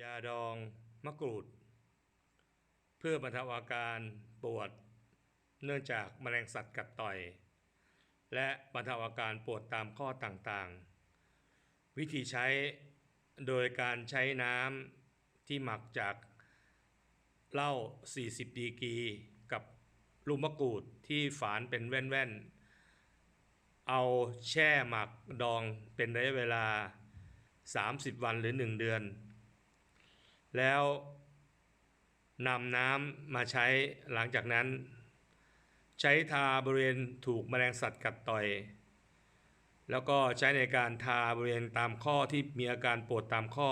ยาดองมะกรูด เพื่อบรรเทาอาการปวด เนื่องจากแมลงสัตว์กัดต่อย และบรรเทาอาการปวดตามข้อต่างๆ วิธีใช้โดยการใช้น้ำที่หมักจากเหล้า 40 ดีกรีกับลูกมะกรูดที่ฝานเป็นแว่นๆ เอาแช่หมักดองเป็นระยะเวลา 30 วันหรือ 1 เดือน แล้วนำน้ำมาใช้หลังจากนั้น ใช้ทาบริเวณถูกแมลงสัตว์กัดต่อย แล้วก็ใช้ในการทาบริเวณตามข้อที่มีอาการปวดตามข้อ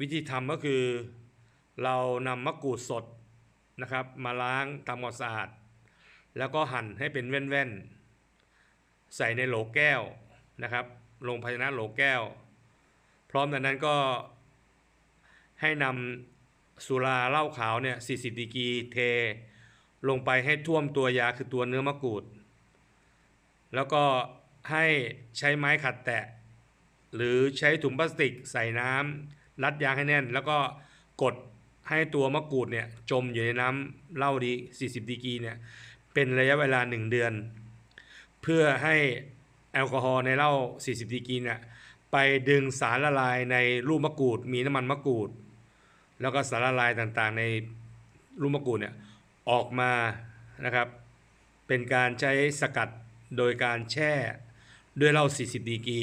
วิธีทำก็คือ เรานำมะกรูดสดนะครับ มาล้างทำความสะอาด แล้วก็หั่นให้เป็นแว่นๆ ใส่ในโหลแก้วนะครับ ลงภาชนะโหลแก้ว พร้อมจากนั้นก็ให้นำสุราเหล้าขาวเนี่ย 40ดีกรีเท ลงไปให้ท่วมตัวยาคือตัวเนื้อมะกรูด แล้วก็ให้ใช้ไม้ขัดแตะ หรือใช้ถุงพลาสติกใส่น้ำรัดยางให้แน่น แล้วก็กดให้ตัวมะกรูดเนี่ยจมอยู่ในน้ำเหล้าดี 40ดีกรีเนี่ยเป็นระยะเวลา 1 เดือน เพื่อให้แอลกอฮอล์ในเหล้า40ดีกรีเนี่ย ไปดึงสารละลายในลูกมะกรูด มีน้ำมันมะกรูด แล้วก็สารละลายต่างๆในลูกมะกรูดเนี่ยออกมานะครับ เป็นการใช้สกัดโดยการแช่ด้วยเหล้า 40 ดีกรี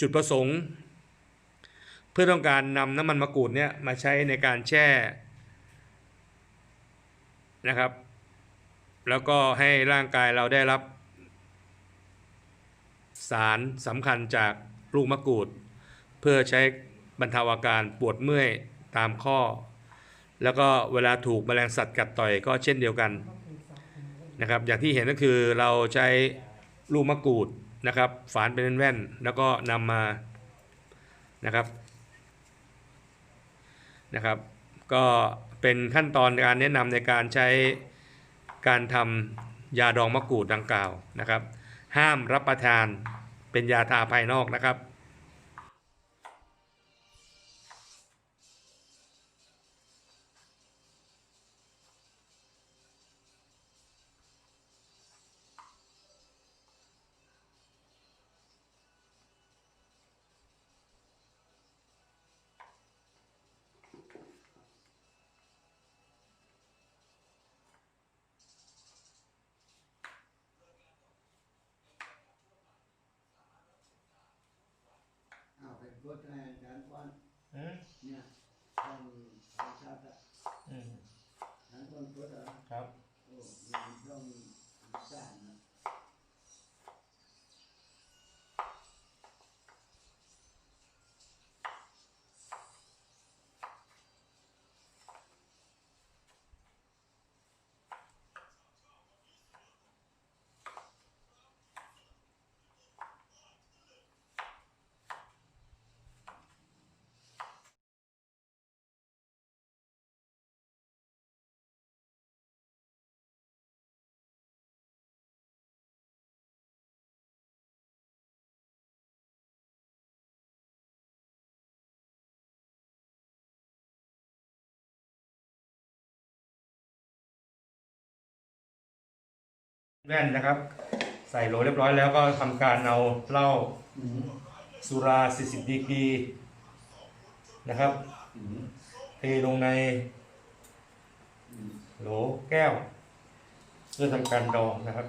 จุดประสงค์ เพื่อต้องการนำน้ำมันมะกรูดเนี่ยมาใช้ในการแช่นะครับ แล้วก็ให้ร่างกายเราได้รับ สารสำคัญจากลูกมะกรูด เพื่อใช้บรรเทาอาการปวดเมื่อยตามข้อ แล้วก็เวลาถูกแมลงสัตว์กัดต่อยก็เช่นเดียวกันนะครับอย่างที่เห็นก็คือเราใช้ลูกมะกรูดนะครับฝานเป็นแว่นแล้วก็นำมานะครับนะครับ ก็เป็นขั้นตอนการแนะนำในการใช้การทำยาดองมะกรูดดังกล่าวนะครับ ห้ามรับประทาน เป็นยาทาภายนอกนะครับ อ้าวไปกดให้อาจารย์ก่อนเนี่ยต้องต้องชัดอะอาจารย์ก่อนกดอะ ครับ โอ้มันต้องสร้างนะ แว่นนะครับ ใส่โหลเรียบร้อยแล้วก็ทำการเอาเหล้าสุรา 40ดีกรีนะครับเทลงในโหลแก้ว เพื่อทำการดองนะครับ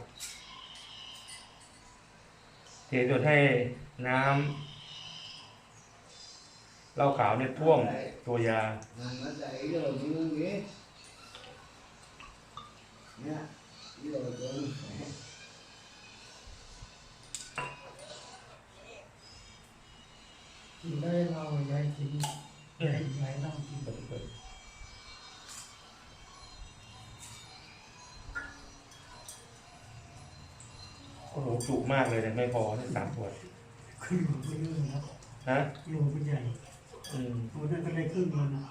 เทจนให้น้ำเหล้าขาวเนี่ยท่วมตัวยามันมาใส่เรื่องนี้นี้เนี่ยเรื่องตรงกินได้เราย้ายกินย้ายย้ายเรากินโอ้โหจุมากเลยเนี่ยไม่พอทั้งสามขวดขึ้นหลวงไปเรื่อยครับฮะหลวงไปใหญ่อืมโอ้นั่นก็ได้ครึ่งแล้วนะ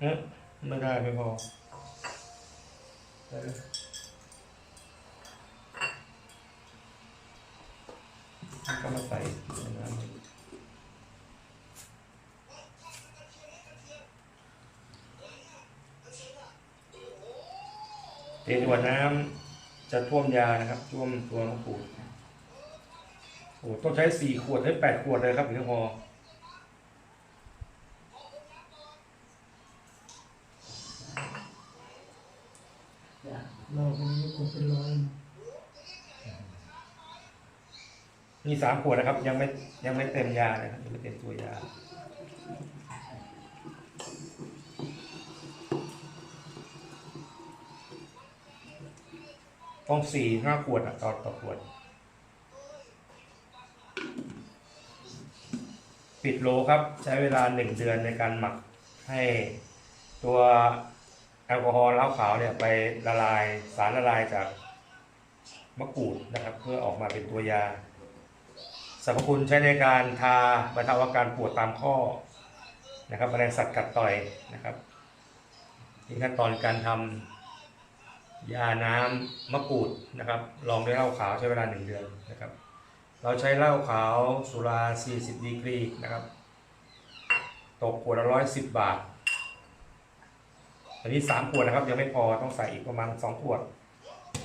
เฮ้ยไม่ได้ไม่พอเออก็มาใส่ในน้ำ เทจนกว่าน้ำจะท่วมยานะครับ ท่วมตัวมะกรูดโอ้ต้องใช้สี่ขวดให้แปดขวดเลยครับถึงจะพอเราคนนี้คงเป็นร้อยมีสามขวดนะครับ ยังไม่ยังไม่เต็มยานะครับยังไม่เต็มตัวยา ต้องสี่ห้าขวดอะต่อต่อขวด ปิดโลครับใช้เวลาหนึ่งเดือนในการหมักให้ตัวแอลกอฮอล์เหล้าขาวเนี่ยไปละลายสารละลายจากมะกรูดนะครับ เพื่อออกมาเป็นตัวยาสรรพคุณใช้ในการทาบรรเทาอาการปวดตามข้อนะครับแมลงสัตว์กัดต่อยนะครับนี่ขั้นตอนการทำ ยาน้ำมะกรูดนะครับลองด้วยเหล้าขาวใช้เวลาหนึ่งเดือนนะครับ เราใช้เหล้าขาวสุรา 40 ดีกรีนะครับ ตกขวดละร้อยสิบบาทอันนี้สามขวดนะครับ ยังไม่พอต้องใส่อีกประมาณสองขวด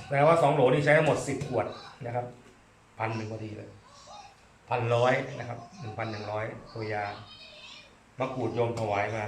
แปลว่าสองโหลนี่ใช้ทั้งหมดสิบขวดนะครับพันหนึ่งพอดีเลยพันร้อยนะครับหนึ่งพันหนึ่งร้อยตัวยามะกรูดโยมถวายมา